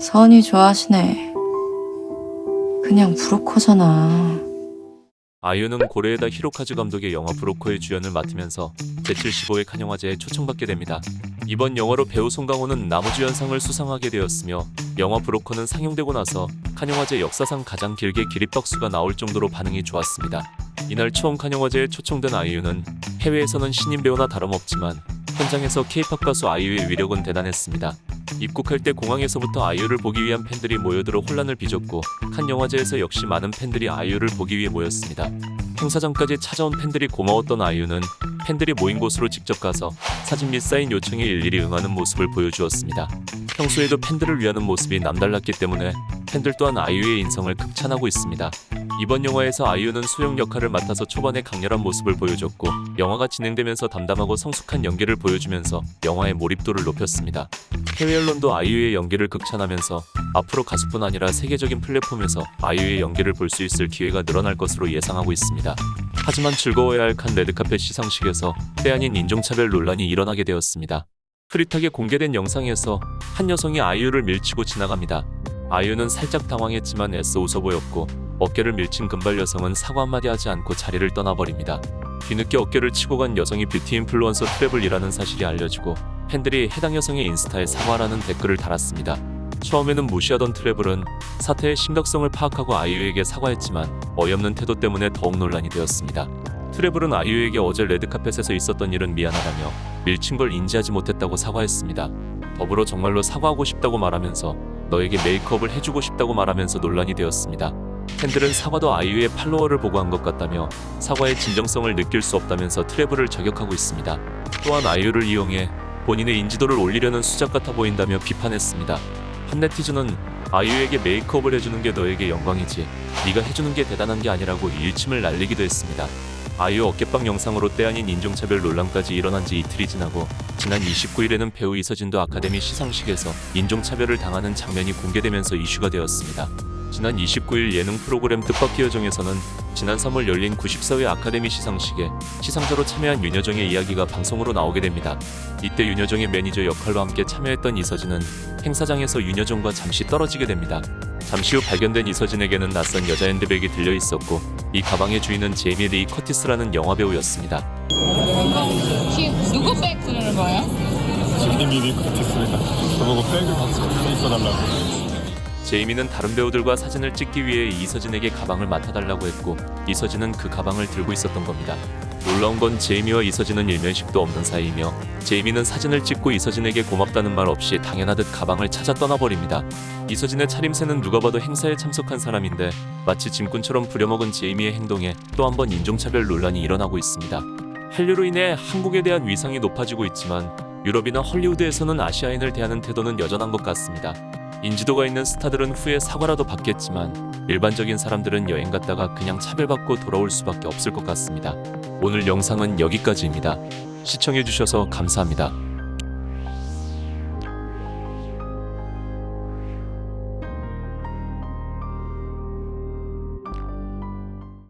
선이 좋아하시네. 그냥 브로커잖아. 아이유는 고레에다 히로카즈 감독의 영화 브로커의 주연을 맡으면서 제75회 칸영화제에 초청받게 됩니다. 이번 영화로 배우 송강호는 나무주연상을 수상하게 되었으며 영화 브로커는 상영되고 나서 칸영화제 역사상 가장 길게 기립박수가 나올 정도로 반응이 좋았습니다. 이날 처음 칸영화제에 초청된 아이유는 해외에서는 신인 배우나 다름없지만 현장에서 케이팝 가수 아이유의 위력은 대단했습니다. 입국할 때 공항에서부터 아이유를 보기 위한 팬들이 모여들어 혼란을 빚었고 칸 영화제에서 역시 많은 팬들이 아이유를 보기 위해 모였습니다. 행사장까지 찾아온 팬들이 고마웠던 아이유는 팬들이 모인 곳으로 직접 가서 사진 및 사인 요청에 일일이 응하는 모습을 보여주었습니다. 평소에도 팬들을 위하는 모습이 남달랐기 때문에 팬들 또한 아이유의 인성을 극찬하고 있습니다. 이번 영화에서 아이유는 수영 역할을 맡아서 초반에 강렬한 모습을 보여줬고 영화가 진행되면서 담담하고 성숙한 연기를 보여주면서 영화의 몰입도를 높였습니다. 해외 언론도 아이유의 연기를 극찬하면서 앞으로 가수뿐 아니라 세계적인 플랫폼에서 아이유의 연기를 볼 수 있을 기회가 늘어날 것으로 예상하고 있습니다. 하지만 즐거워야 할 칸 레드카펫 시상식에서 때 아닌 인종차별 논란이 일어나게 되었습니다. 흐릿하게 공개된 영상에서 한 여성이 아이유를 밀치고 지나갑니다. 아이유는 살짝 당황했지만 애써 웃어 보였고 어깨를 밀친 금발 여성은 사과 한마디 하지 않고 자리를 떠나버립니다. 뒤늦게 어깨를 치고 간 여성이 뷰티 인플루언서 트래블이라는 사실이 알려지고 팬들이 해당 여성의 인스타에 사과라는 댓글을 달았습니다. 처음에는 무시하던 트래블은 사태의 심각성을 파악하고 아이유에게 사과했지만 어이없는 태도 때문에 더욱 논란이 되었습니다. 트래블은 아이유에게 어제 레드카펫에서 있었던 일은 미안하다며 밀친 걸 인지하지 못했다고 사과했습니다. 더불어 정말로 사과하고 싶다고 말하면서 너에게 메이크업을 해주고 싶다고 말하면서 논란이 되었습니다. 팬들은 사과도 아이유의 팔로워를 보고 한 것 같다며 사과의 진정성을 느낄 수 없다면서 트래블을 저격하고 있습니다. 또한 아이유를 이용해 본인의 인지도를 올리려는 수작 같아 보인다며 비판했습니다. 한 네티즌은 아이유에게 메이크업을 해주는 게 너에게 영광이지 네가 해주는 게 대단한 게 아니라고 일침을 날리기도 했습니다. 아이유 어깨빵 영상으로 때 아닌 인종차별 논란까지 일어난 지 이틀이 지나고 지난 29일에는 배우 이서진도 아카데미 시상식에서 인종차별을 당하는 장면이 공개되면서 이슈가 되었습니다. 지난 29일 예능 프로그램 뜻밖의 여정에서는 지난 3월 열린 94회 아카데미 시상식에 시상자로 참여한 윤여정의 이야기가 방송으로 나오게 됩니다. 이때 윤여정의 매니저 역할로 함께 참여했던 이서진은 행사장에서 윤여정과 잠시 떨어지게 됩니다. 잠시 후 발견된 이서진에게는 낯선 여자 핸드백이 들려 있었고 이 가방의 주인은 제이미 리 커티스라는 영화 배우였습니다. 혹시 누구 백 그러는 거예요? 지금이 리커티스입니다. 저보고 백을 같이 있어달라고. 제이미는 다른 배우들과 사진을 찍기 위해 이서진에게 가방을 맡아달라고 했고 이서진은 그 가방을 들고 있었던 겁니다. 놀라운 건 제이미와 이서진은 일면식도 없는 사이이며 제이미는 사진을 찍고 이서진에게 고맙다는 말 없이 당연하듯 가방을 찾아 떠나버립니다. 이서진의 차림새는 누가 봐도 행사에 참석한 사람인데 마치 짐꾼처럼 부려먹은 제이미의 행동에 또 한 번 인종차별 논란이 일어나고 있습니다. 한류로 인해 한국에 대한 위상이 높아지고 있지만 유럽이나 헐리우드에서는 아시아인을 대하는 태도는 여전한 것 같습니다. 인지도가 있는 스타들은 후에 사과라도 받겠지만 일반적인 사람들은 여행 갔다가 그냥 차별받고 돌아올 수밖에 없을 것 같습니다. 오늘 영상은 여기까지입니다. 시청해주셔서 감사합니다.